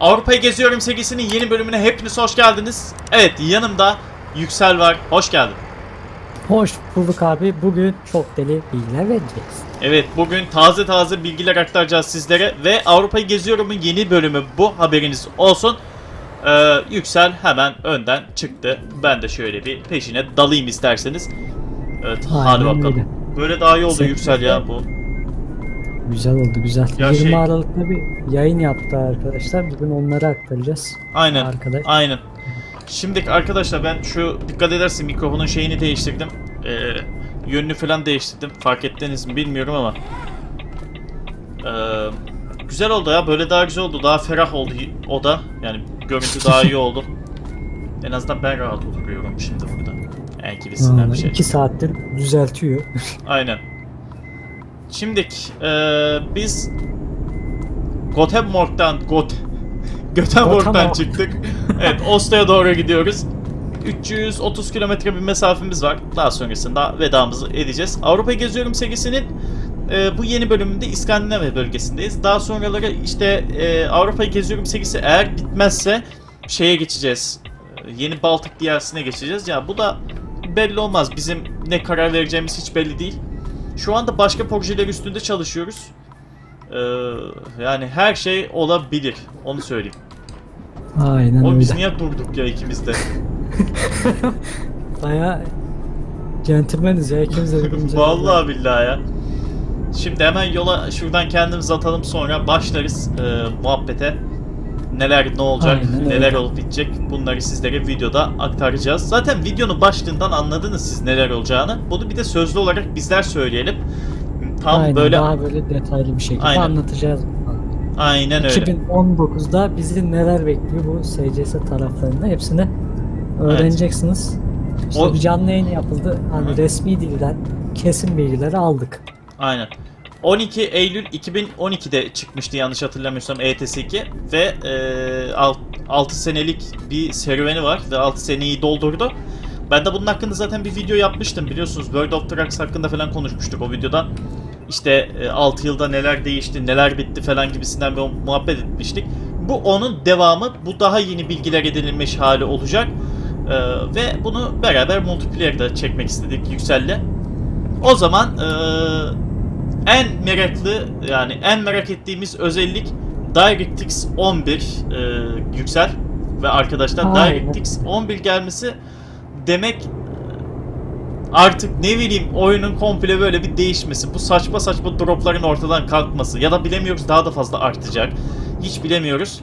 Avrupa'yı Geziyorum serisinin yeni bölümüne hepiniz hoş geldiniz. Evet yanımda Yüksel var. Hoş geldin. Hoş bulduk abi. Bugün çok deli bilgiler vereceğiz. Evet bugün taze taze bilgiler aktaracağız sizlere ve Avrupa'yı Geziyorum'un yeni bölümü bu haberiniz olsun. Ee, Yüksel hemen önden çıktı. Ben de şöyle bir peşine dalayım isterseniz. Evet hadi Aynen bakalım. öyle. Böyle daha iyi oldu Sen- Yüksel ya bu. Güzel oldu güzel. Ya 20 şey- Aralık'ta bir yayın yaptı arkadaşlar. Bugün onları aktaracağız. Aynen. Arkadaş. Aynen. Şimdi arkadaşlar ben şu dikkat edersin mikrofonun şeyini değiştirdim. Ee, yönünü falan değiştirdim. Fark ettiniz mi bilmiyorum ama. Ee, güzel oldu ya. Böyle daha güzel oldu. Daha ferah oldu o da. Yani görüntü daha iyi oldu. En azından ben rahat oturuyorum şimdi burada. Yani gibisinden bir şey. iki saattir düzeltiyor. Aynen. Şimdi biz Gothenburg'dan Got Göteborg'dan çıktık. evet, Oslo'ya doğru gidiyoruz. 330 kilometre bir mesafemiz var. Daha sonrasında vedamızı edeceğiz. Avrupa'yı Geziyorum serisinin e, bu yeni bölümünde İskandinavya bölgesindeyiz. Daha sonraları işte e, Avrupa'yı Geziyorum serisi eğer bitmezse şeye geçeceğiz. E, yeni Baltık diyarısına geçeceğiz. Ya bu da belli olmaz. Bizim ne karar vereceğimiz hiç belli değil. Şu anda başka projeler üstünde çalışıyoruz. Ee, yani her şey olabilir. Onu söyleyeyim. Aynen O biz öyle. niye durduk ya ikimiz de? Baya centilmeniz ya ikimiz de. Vallahi billahi ya. Şimdi hemen yola şuradan kendimizi atalım sonra başlarız e, muhabbete. Neler ne olacak, Aynen öyle. neler olup bitecek bunları sizlere videoda aktaracağız. Zaten videonun başlığından anladınız siz neler olacağını. Bunu bir de sözlü olarak bizler söyleyelim. Tam Aynen, böyle daha böyle detaylı bir şekilde Aynen. anlatacağız. aynen öyle. 2019'da bizi neler bekliyor bu SCS taraflarında hepsini öğreneceksiniz. İşte O- bir canlı yayın yapıldı. Hani resmi dilden kesin bilgileri aldık. Aynen. 12 Eylül 2012'de çıkmıştı yanlış hatırlamıyorsam ETS2 ve e, 6 senelik bir serüveni var ve 6 seneyi doldurdu. Ben de bunun hakkında zaten bir video yapmıştım biliyorsunuz World of Trucks hakkında falan konuşmuştuk o videodan. İşte 6 yılda neler değişti, neler bitti falan gibisinden bir muhabbet etmiştik. Bu onun devamı, bu daha yeni bilgiler edinilmiş hali olacak. E, ve bunu beraber multiplayer'da çekmek istedik Yüksel'le. O zaman e, en meraklı yani en merak ettiğimiz özellik DirectX 11 e, yüksel ve arkadaşlar Aynen. DirectX 11 gelmesi demek artık ne bileyim oyunun komple böyle bir değişmesi, bu saçma saçma dropların ortadan kalkması ya da bilemiyoruz daha da fazla artacak. Hiç bilemiyoruz.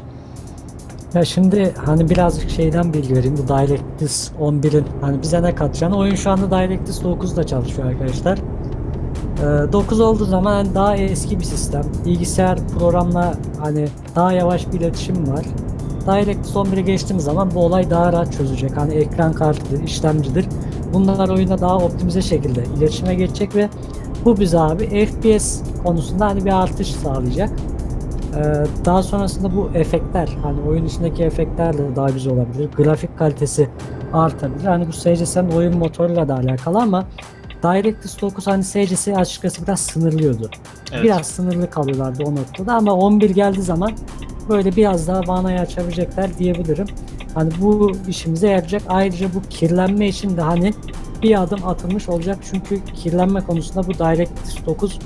Ya şimdi hani birazcık şeyden bilgi vereyim. Bu DirectX 11'in hani bize ne katacağını. Oyun şu anda DirectX 9'da çalışıyor arkadaşlar. Ee, 9 olduğu zaman daha eski bir sistem. Bilgisayar programla hani daha yavaş bir iletişim var. DirectX 11'e geçtiğimiz zaman bu olay daha rahat çözecek. Hani ekran kartıdır, işlemcidir. Bunlar oyunda daha optimize şekilde iletişime geçecek ve bu bize abi FPS konusunda hani bir artış sağlayacak. Ee, daha sonrasında bu efektler hani oyun içindeki efektler de daha güzel olabilir. Grafik kalitesi artabilir. Hani bu SCS'nin oyun motoruyla da alakalı ama DirectX 9 hani SCS'yi açıkçası biraz sınırlıyordu. Evet. Biraz sınırlı kalıyorlardı o noktada ama 11 geldiği zaman böyle biraz daha vanayı açabilecekler diyebilirim. Hani bu işimize yarayacak. Ayrıca bu kirlenme için de hani bir adım atılmış olacak. Çünkü kirlenme konusunda bu DirectX 9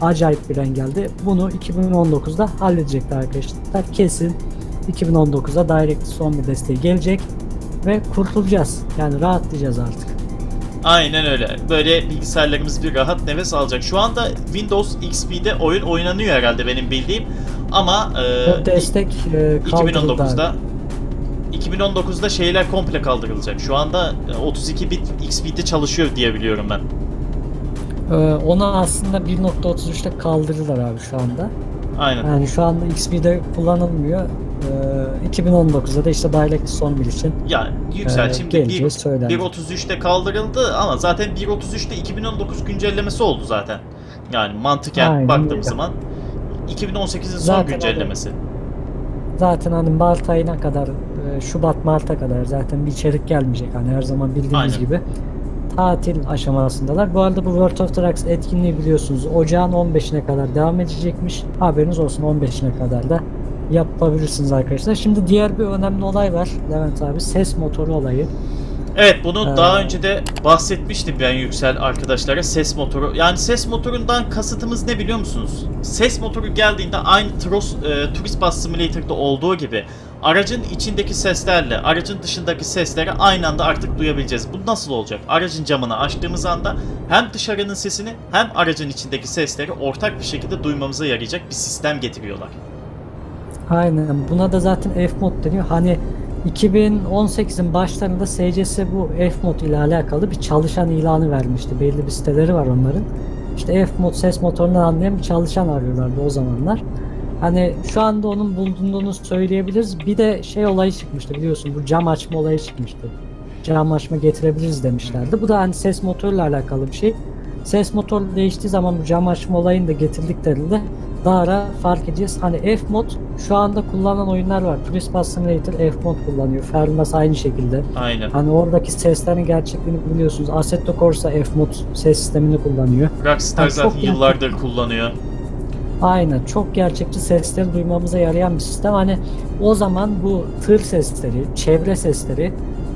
acayip bir geldi. Bunu 2019'da halledecekler arkadaşlar. Kesin 2019'da DirectX 11 desteği gelecek ve kurtulacağız. Yani rahatlayacağız artık. Aynen öyle. Böyle bilgisayarlarımız bir rahat nefes alacak. Şu anda Windows XP'de oyun oynanıyor herhalde benim bildiğim. Ama e, destek e, kaldırıldı 2019'da abi. 2019'da şeyler komple kaldırılacak. Şu anda e, 32 bit XP'de çalışıyor diye biliyorum ben. Ee, onu aslında 1.33'te kaldırdılar abi şu anda. Aynen. Yani şu anda XP'de kullanılmıyor. Ee, 2019'da da işte DirectX 11 için Ya yüksel Ee, şimdi geleceği bir- söylendi. 1.33'te kaldırıldı ama zaten 1.33'te 2019 güncellemesi oldu zaten. Yani mantıken Aynen baktığımız öyle. zaman 2018'in son Zaten güncellemesi. zaten hani Mart ayına kadar e, Şubat Mart'a kadar zaten bir içerik gelmeyecek hani her zaman bildiğimiz Aynen. gibi tatil aşamasındalar. Bu arada bu World of Trucks etkinliği biliyorsunuz ocağın 15'ine kadar devam edecekmiş. Haberiniz olsun 15'ine kadar da yapabilirsiniz arkadaşlar. Şimdi diğer bir önemli olay var Levent abi. Ses motoru olayı. Evet bunu Ee, daha önce de bahsetmiştim ben Yüksel arkadaşlara ses motoru. Yani ses motorundan kasıtımız ne biliyor musunuz? Ses motoru geldiğinde aynı Tros, e, Tourist Bus Simulator'da olduğu gibi aracın içindeki seslerle aracın dışındaki sesleri aynı anda artık duyabileceğiz. Bu nasıl olacak? Aracın camını açtığımız anda hem dışarının sesini hem aracın içindeki sesleri ortak bir şekilde duymamıza yarayacak bir sistem getiriyorlar. Aynen. Buna da zaten F-Mod deniyor. Hani 2018'in başlarında SCS bu F-Mod ile alakalı bir çalışan ilanı vermişti. Belli bir siteleri var onların. İşte F-Mod ses motorundan anlayan bir çalışan arıyorlardı o zamanlar. Hani şu anda onun bulunduğunu söyleyebiliriz. Bir de şey olayı çıkmıştı biliyorsun bu cam açma olayı çıkmıştı. Cam açma getirebiliriz demişlerdi. Bu da hani ses motoruyla alakalı bir şey. Ses motoru değiştiği zaman bu cam açma olayını da getirdiklerinde daha ara fark edeceğiz. Hani F-Mod şu anda kullanılan oyunlar var. Bus Simulator F-Mod kullanıyor. Fermas aynı şekilde. Aynen. Hani oradaki seslerin gerçekliğini biliyorsunuz. Assetto Corsa F-Mod ses sistemini kullanıyor. Rockstar çok zaten yıllardır kullanıyor. Aynen çok gerçekçi sesleri duymamıza yarayan bir sistem. Hani o zaman bu tır sesleri, çevre sesleri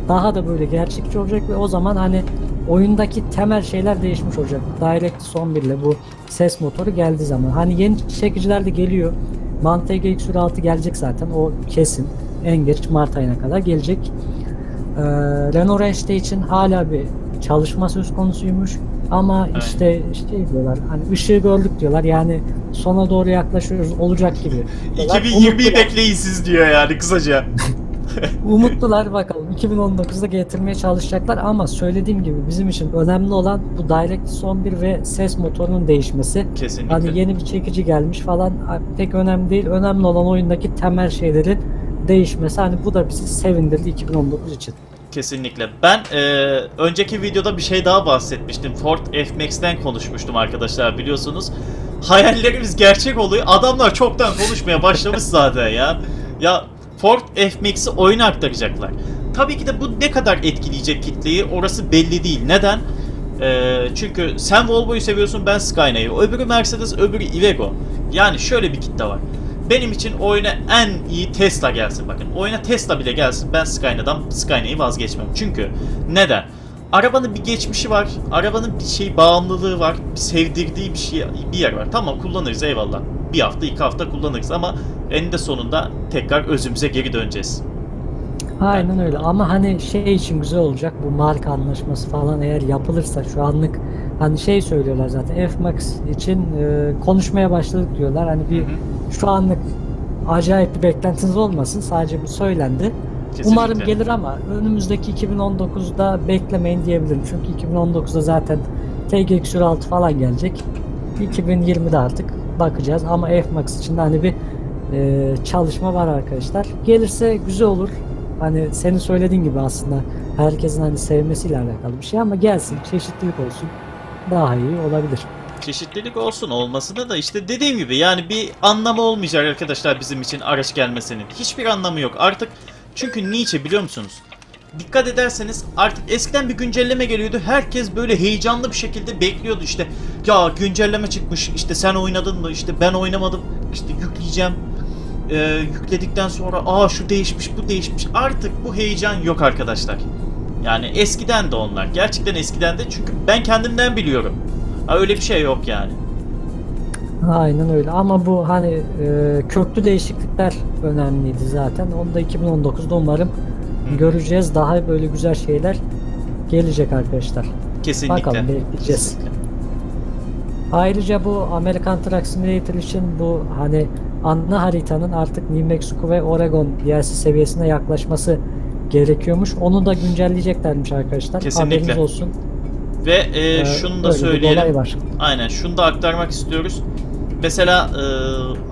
daha da böyle gerçekçi olacak ve o zaman hani oyundaki temel şeyler değişmiş olacak. DirectX 11 ile bu ses motoru geldiği zaman. Hani yeni çekiciler de geliyor. Mante GX 6 gelecek zaten o kesin. En geç Mart ayına kadar gelecek. Ee, Renault Range'de için hala bir çalışma söz konusuymuş. Ama Aynen. işte şey diyorlar hani ışığı gördük diyorlar yani sona doğru yaklaşıyoruz olacak gibi. diyorlar. 2020'yi Umutlular. bekleyin siz diyor yani kısaca. Umutlular bakalım 2019'da getirmeye çalışacaklar ama söylediğim gibi bizim için önemli olan bu DirectX 11 ve ses motorunun değişmesi. Kesinlikle. Hani yeni bir çekici gelmiş falan pek önemli değil. Önemli olan oyundaki temel şeylerin değişmesi. Hani bu da bizi sevindirdi 2019 için. Kesinlikle. Ben e, önceki videoda bir şey daha bahsetmiştim. Ford F-Max'ten konuşmuştum arkadaşlar biliyorsunuz. Hayallerimiz gerçek oluyor. Adamlar çoktan konuşmaya başlamış zaten ya. Ya Ford F-Max'i oyuna aktaracaklar. Tabii ki de bu ne kadar etkileyecek kitleyi orası belli değil. Neden? E, çünkü sen Volvo'yu seviyorsun ben Skyline'ı. Öbürü Mercedes öbürü Iveco. Yani şöyle bir kitle var. Benim için oyuna en iyi Tesla gelsin bakın. Oyuna Tesla bile gelsin ben Skyline'dan Skyline'ı vazgeçmem. Çünkü neden? Arabanın bir geçmişi var. Arabanın bir şey bağımlılığı var. Bir sevdirdiği bir şey bir yer var. Tamam kullanırız eyvallah. Bir hafta iki hafta kullanırız ama eninde sonunda tekrar özümüze geri döneceğiz. Aynen öyle ama hani şey için güzel olacak bu marka anlaşması falan eğer yapılırsa şu anlık hani şey söylüyorlar zaten F-Max için e, konuşmaya başladık diyorlar hani bir Hı hı. şu anlık acayip bir beklentiniz olmasın sadece bu söylendi. Kesinlikle. Umarım gelir ama önümüzdeki 2019'da beklemeyin diyebilirim çünkü 2019'da zaten TGX 6 falan gelecek 2020'de artık bakacağız ama F-Max için de hani bir e, çalışma var arkadaşlar gelirse güzel olur hani senin söylediğin gibi aslında herkesin hani sevmesiyle alakalı bir şey ama gelsin çeşitlilik olsun daha iyi olabilir. Çeşitlilik olsun olmasına da işte dediğim gibi yani bir anlamı olmayacak arkadaşlar bizim için araç gelmesinin. Hiçbir anlamı yok. Artık çünkü niçe biliyor musunuz? Dikkat ederseniz artık eskiden bir güncelleme geliyordu. Herkes böyle heyecanlı bir şekilde bekliyordu işte. Ya güncelleme çıkmış işte sen oynadın mı işte ben oynamadım işte yükleyeceğim. Ee, yükledikten sonra aa şu değişmiş bu değişmiş. Artık bu heyecan yok arkadaşlar. Yani eskiden de onlar. Gerçekten eskiden de çünkü ben kendimden biliyorum. Ha, öyle bir şey yok yani. Aynen öyle ama bu hani e, köklü değişiklikler önemliydi zaten. Onu da 2019'da umarım Hı. göreceğiz. Daha böyle güzel şeyler gelecek arkadaşlar. Kesinlikle. Bakalım, bekleyeceğiz. Kesinlikle. Ayrıca bu American Truck Simulator için bu hani ana haritanın artık New Mexico ve Oregon DLC seviyesine yaklaşması gerekiyormuş. Onu da güncelleyeceklermiş arkadaşlar. Kesinlikle. Haberiniz olsun. Ve e, Ee, şunu da söyleyelim. var. Aynen şunu da aktarmak istiyoruz. Mesela e,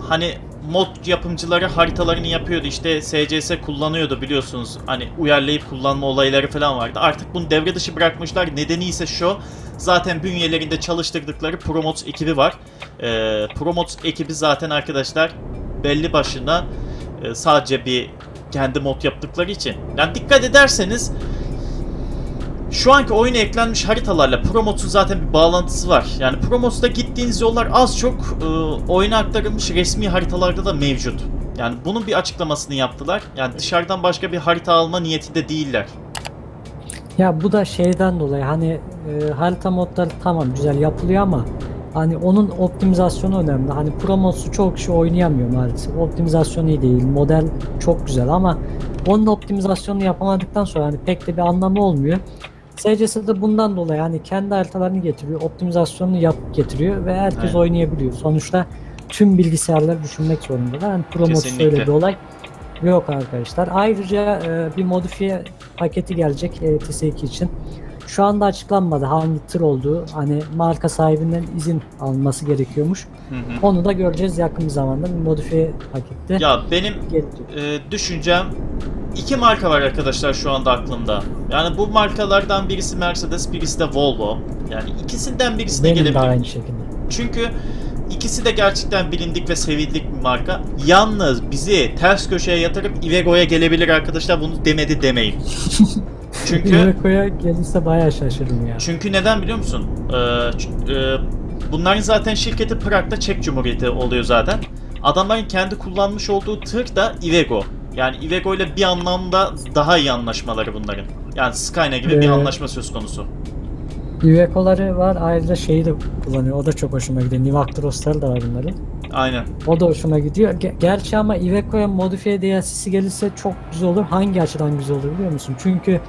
hani mod yapımcıları haritalarını yapıyordu işte SCS kullanıyordu biliyorsunuz hani uyarlayıp kullanma olayları falan vardı. Artık bunu devre dışı bırakmışlar. Nedeni ise şu zaten bünyelerinde çalıştırdıkları Promods ekibi var. E, Promods ekibi zaten arkadaşlar belli başına e, sadece bir kendi mod yaptıkları için. Yani dikkat ederseniz şu anki oyuna eklenmiş haritalarla Promots'un zaten bir bağlantısı var. Yani Promots'ta gittiğiniz yollar az çok e, oyuna aktarılmış resmi haritalarda da mevcut. Yani bunun bir açıklamasını yaptılar. Yani dışarıdan başka bir harita alma niyetinde değiller. Ya bu da şeyden dolayı hani e, harita modları tamam güzel yapılıyor ama hani onun optimizasyonu önemli. Hani Pro Mods'u çok kişi oynayamıyor maalesef. Optimizasyon iyi değil. Model çok güzel ama onun optimizasyonunu yapamadıktan sonra hani pek de bir anlamı olmuyor. SCS de bundan dolayı hani kendi haritalarını getiriyor, optimizasyonunu yapıp getiriyor ve herkes Aynen. oynayabiliyor. Sonuçta tüm bilgisayarları düşünmek zorundalar. Hani Pro Mods Kesinlikle. öyle bir olay yok arkadaşlar. Ayrıca e, bir modifiye paketi gelecek E ETS2 için. Şu anda açıklanmadı hangi tır olduğu. Hani marka sahibinden izin alması gerekiyormuş. Hı hı. Onu da göreceğiz yakın bir zamanda bir modifiye pakette Ya benim gelecek. e, düşüncem iki marka var arkadaşlar şu anda aklımda. Yani bu markalardan birisi Mercedes, birisi de Volvo. Yani ikisinden Benim de gelebilir. aynı şekilde. Çünkü ikisi de gerçekten bilindik ve sevildik bir marka. Yalnız bizi ters köşeye yatırıp Ivego'ya gelebilir arkadaşlar. Bunu demedi demeyin. Çünkü Iveco'ya gelirse bayağı şaşırırım ya. çünkü neden biliyor musun? Ee, e, bunların zaten şirketi Prag'da Çek Cumhuriyeti oluyor zaten. Adamların kendi kullanmış olduğu tır da Iveco. Yani Iveco ile bir anlamda daha iyi anlaşmaları bunların. Yani Skyna gibi bir Ee, anlaşma söz konusu. Iveco'ları var ayrıca şeyi de kullanıyor. O da çok hoşuma gidiyor. Nivactros'ları da var bunların. Aynen. O da hoşuma gidiyor. Ge- gerçi ama Iveco'ya modifiye DLC'si gelirse çok güzel olur. Hangi açıdan güzel olur biliyor musun? Çünkü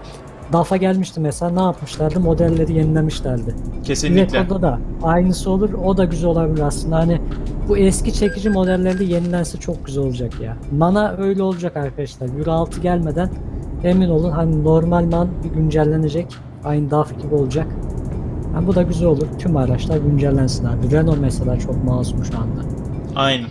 DAF'a gelmişti mesela ne yapmışlardı? Modelleri yenilemişlerdi. Kesinlikle. Iveco'da da aynısı olur. O da güzel olabilir aslında. Hani bu eski çekici modelleri de yenilense çok güzel olacak ya. Mana öyle olacak arkadaşlar. Euro 6 gelmeden emin olun hani normal man bir güncellenecek. Aynı DAF gibi olacak. Ha, bu da güzel olur. Tüm araçlar güncellensin abi. Renault mesela çok masum şu anda. Aynen.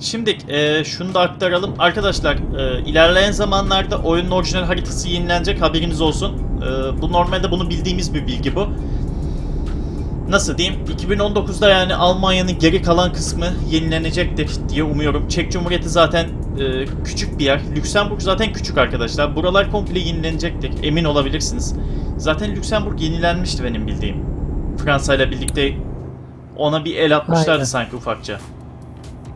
Şimdi e, şunu da aktaralım. Arkadaşlar e, ilerleyen zamanlarda oyunun orijinal haritası yenilenecek haberiniz olsun. E, bu normalde bunu bildiğimiz bir bilgi bu. Nasıl diyeyim? 2019'da yani Almanya'nın geri kalan kısmı yenilenecektir diye umuyorum. Çek Cumhuriyeti zaten e, küçük bir yer. Lüksemburg zaten küçük arkadaşlar. Buralar komple yenilenecektir. Emin olabilirsiniz. Zaten Lüksemburg yenilenmişti benim bildiğim. Fransa ile birlikte ona bir el atmışlardı Aynen. sanki ufakça.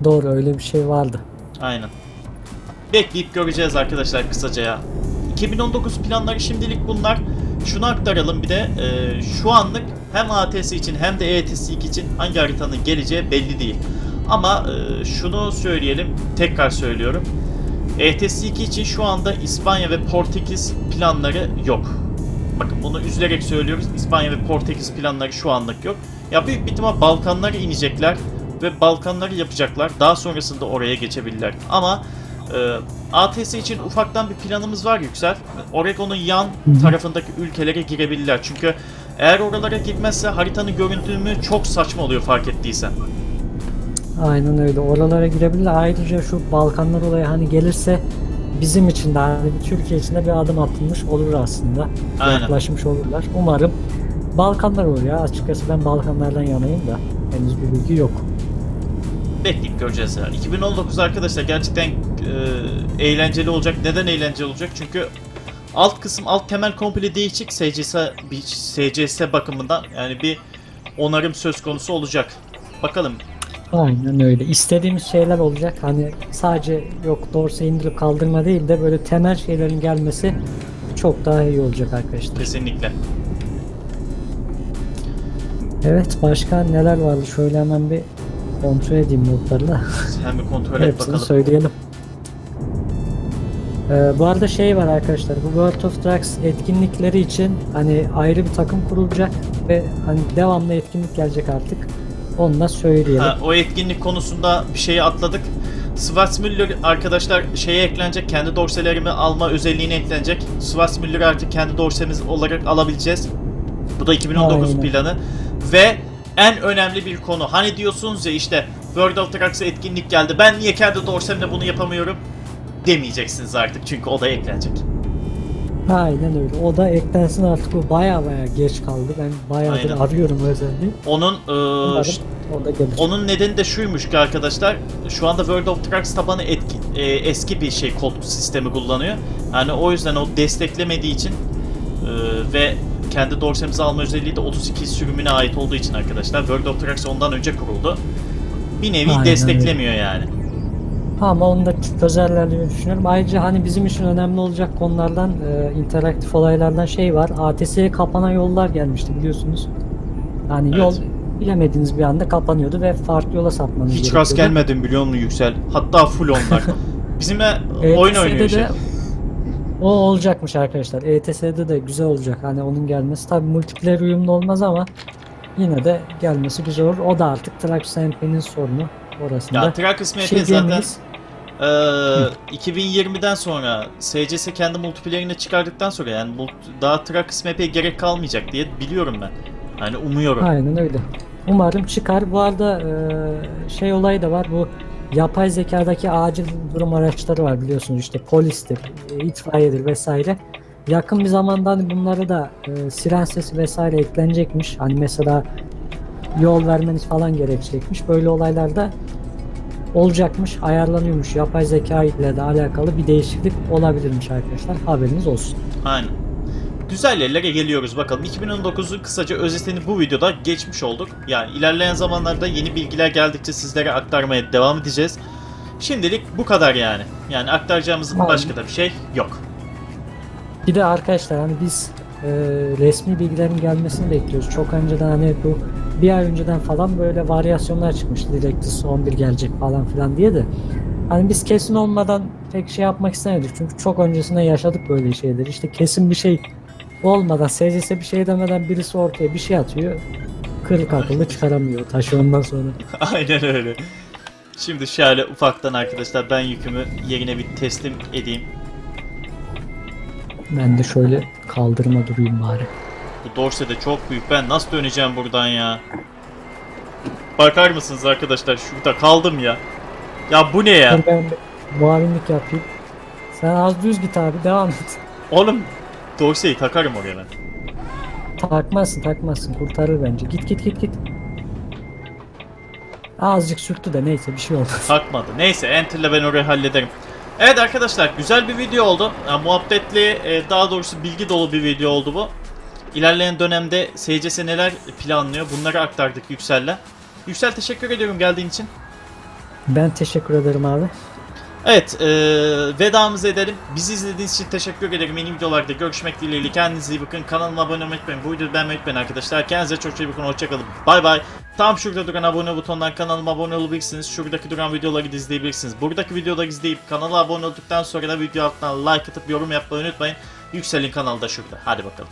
Doğru öyle bir şey vardı. Aynen. Bekleyip göreceğiz arkadaşlar kısaca ya. 2019 planları şimdilik bunlar. Şunu aktaralım bir de e, şu anlık hem ATS için hem de ETS2 için hangi haritanın geleceği belli değil. Ama e, şunu söyleyelim, tekrar söylüyorum. ETS2 için şu anda İspanya ve Portekiz planları yok. Bakın bunu üzülerek söylüyoruz. İspanya ve Portekiz planları şu anlık yok. Ya büyük bir ihtimal Balkanlara inecekler ve Balkanları yapacaklar. Daha sonrasında oraya geçebilirler. Ama e, ATS için ufaktan bir planımız var Yüksel. Oregon'un yan tarafındaki ülkelere girebilirler. Çünkü eğer oralara girmezse haritanın görüntümü çok saçma oluyor fark ettiysen. Aynen öyle. Oralara girebilirler. Ayrıca şu Balkanlar olayı hani gelirse bizim için de hani bir Türkiye için de bir adım atılmış olur aslında. Aynen. Yaklaşmış olurlar. Umarım Balkanlar olur ya. Açıkçası ben Balkanlardan yanayım da henüz bir bilgi yok. Bekleyip göreceğiz ya. 2019 arkadaşlar gerçekten e, eğlenceli olacak. Neden eğlenceli olacak? Çünkü alt kısım, alt temel komple değişik SCS, bir SCS bakımından yani bir onarım söz konusu olacak. Bakalım. Aynen öyle. İstediğimiz şeyler olacak. Hani sadece yok dorsa indirip kaldırma değil de böyle temel şeylerin gelmesi çok daha iyi olacak arkadaşlar. Kesinlikle. Evet başka neler vardı? Şöyle hemen bir kontrol edeyim notlarla. Sen bir kontrol et bakalım. söyleyelim. Ee, bu arada şey var arkadaşlar bu World of Trucks etkinlikleri için hani ayrı bir takım kurulacak ve hani devamlı etkinlik gelecek artık. Onu da söyleyelim. Ha, o etkinlik konusunda bir şeyi atladık. Schwarzmüller arkadaşlar şeye eklenecek, kendi dorselerimi alma özelliğine eklenecek. Schwarzmüller artık kendi dorsemiz olarak alabileceğiz. Bu da 2019 Aynen. planı. Ve en önemli bir konu. Hani diyorsunuz ya işte World of Trucks'a etkinlik geldi. Ben niye kendi dorsemle bunu yapamıyorum? Demeyeceksiniz artık çünkü o da eklenecek. Aynen öyle. O da eklensin artık bu baya baya geç kaldı. Ben bayağıdır Aynen. arıyorum özelliği. Onun Umarım o da gelir. Onun nedeni de şuymuş ki arkadaşlar. Şu anda World of Trucks tabanı etki, e, eski bir şey kod sistemi kullanıyor. Yani o yüzden o desteklemediği için e, ve kendi dorsemizi alma özelliği de 32 sürümüne ait olduğu için arkadaşlar World of Trucks ondan önce kuruldu. Bir nevi Aynen desteklemiyor yani. Ama onu da çözerler diye düşünüyorum. Ayrıca hani bizim için önemli olacak konulardan, e, interaktif olaylardan şey var. ATS'ye kapanan yollar gelmişti biliyorsunuz. Yani Evet. yol bilemediğiniz bir anda kapanıyordu ve farklı yola sapmanız Hiç gerekiyordu. rast gelmedim biliyor musun Yüksel? Hatta full onlar. Bizimle ETS'de oyun oynuyor de şey. O olacakmış arkadaşlar. ETS'de de güzel olacak. Hani onun gelmesi tabii multiplayer uyumlu olmaz ama yine de gelmesi güzel olur. O da artık Trax MP'nin sorunu orasında. Ya Trackers MP şey zaten diyemeyiz. Ee, 2020'den sonra SCS kendi multiplayer'ini çıkardıktan sonra yani daha Trackers MP'ye gerek kalmayacak diye biliyorum ben. Yani umuyorum. Aynen öyle. Umarım çıkar. Bu arada e, şey olayı da var. Bu yapay zekadaki acil durum araçları var biliyorsunuz işte polistir, e, itfaiyedir vesaire. Yakın bir zamanda hani bunlara da e, siren sesi vesaire eklenecekmiş. Hani mesela yol vermeniz falan gerekecekmiş. Böyle olaylarda olacakmış, ayarlanıyormuş. Yapay zeka ile de alakalı bir değişiklik olabilirmiş arkadaşlar. Haberiniz olsun. Aynen. Güzel yerlere geliyoruz bakalım. 2019'un kısaca özetini bu videoda geçmiş olduk. Yani ilerleyen zamanlarda yeni bilgiler geldikçe sizlere aktarmaya devam edeceğiz. Şimdilik bu kadar yani. Yani aktaracağımız Aynen. başka da bir şey yok. Bir de arkadaşlar hani biz e, resmi bilgilerin gelmesini bekliyoruz. Çok önceden hani bu bir ay önceden falan böyle varyasyonlar çıkmıştı. Directus 11 gelecek falan filan diye de. Hani biz kesin olmadan pek şey yapmak istemedik. Çünkü çok öncesinde yaşadık böyle şeyleri. İşte kesin bir şey olmadan, SCS bir şey demeden birisi ortaya bir şey atıyor. Kırık akıllı çıkaramıyor taşı ondan sonra. Aynen öyle. Şimdi şöyle ufaktan arkadaşlar ben yükümü yerine bir teslim edeyim. Ben de şöyle kaldırıma durayım bari. Bu dorse de çok büyük. Ben nasıl döneceğim buradan ya? Bakar mısınız arkadaşlar? Şurada kaldım ya. Ya bu ne ya? Ben muavinlik yapayım. Sen az düz git abi devam et. Oğlum dorseyi takarım oraya ben. Takmazsın takmazsın kurtarır bence. Git git git git. Azıcık sürttü de neyse bir şey olmaz. Takmadı. Neyse enter'le ben orayı hallederim. Evet arkadaşlar güzel bir video oldu. Ya, muhabbetli e, daha doğrusu bilgi dolu bir video oldu bu. İlerleyen dönemde SCS neler planlıyor bunları aktardık Yüksel'le. Yüksel teşekkür ediyorum geldiğin için. Ben teşekkür ederim abi. Evet, e, vedamızı edelim. Bizi izlediğiniz için teşekkür ederim. Yeni videolarda görüşmek dileğiyle. Kendinize iyi bakın. Kanalıma abone olmayı unutmayın. Bu videoyu beğenmeyi unutmayın arkadaşlar. Kendinize çok iyi bakın. Hoşçakalın. Bay bay. Tam şurada duran abone butonundan kanalıma abone olabilirsiniz. Şuradaki duran videoları da izleyebilirsiniz. Buradaki videoları izleyip kanala abone olduktan sonra da video altına like atıp yorum yapmayı unutmayın. Yükselin kanalı da şurada. Hadi bakalım.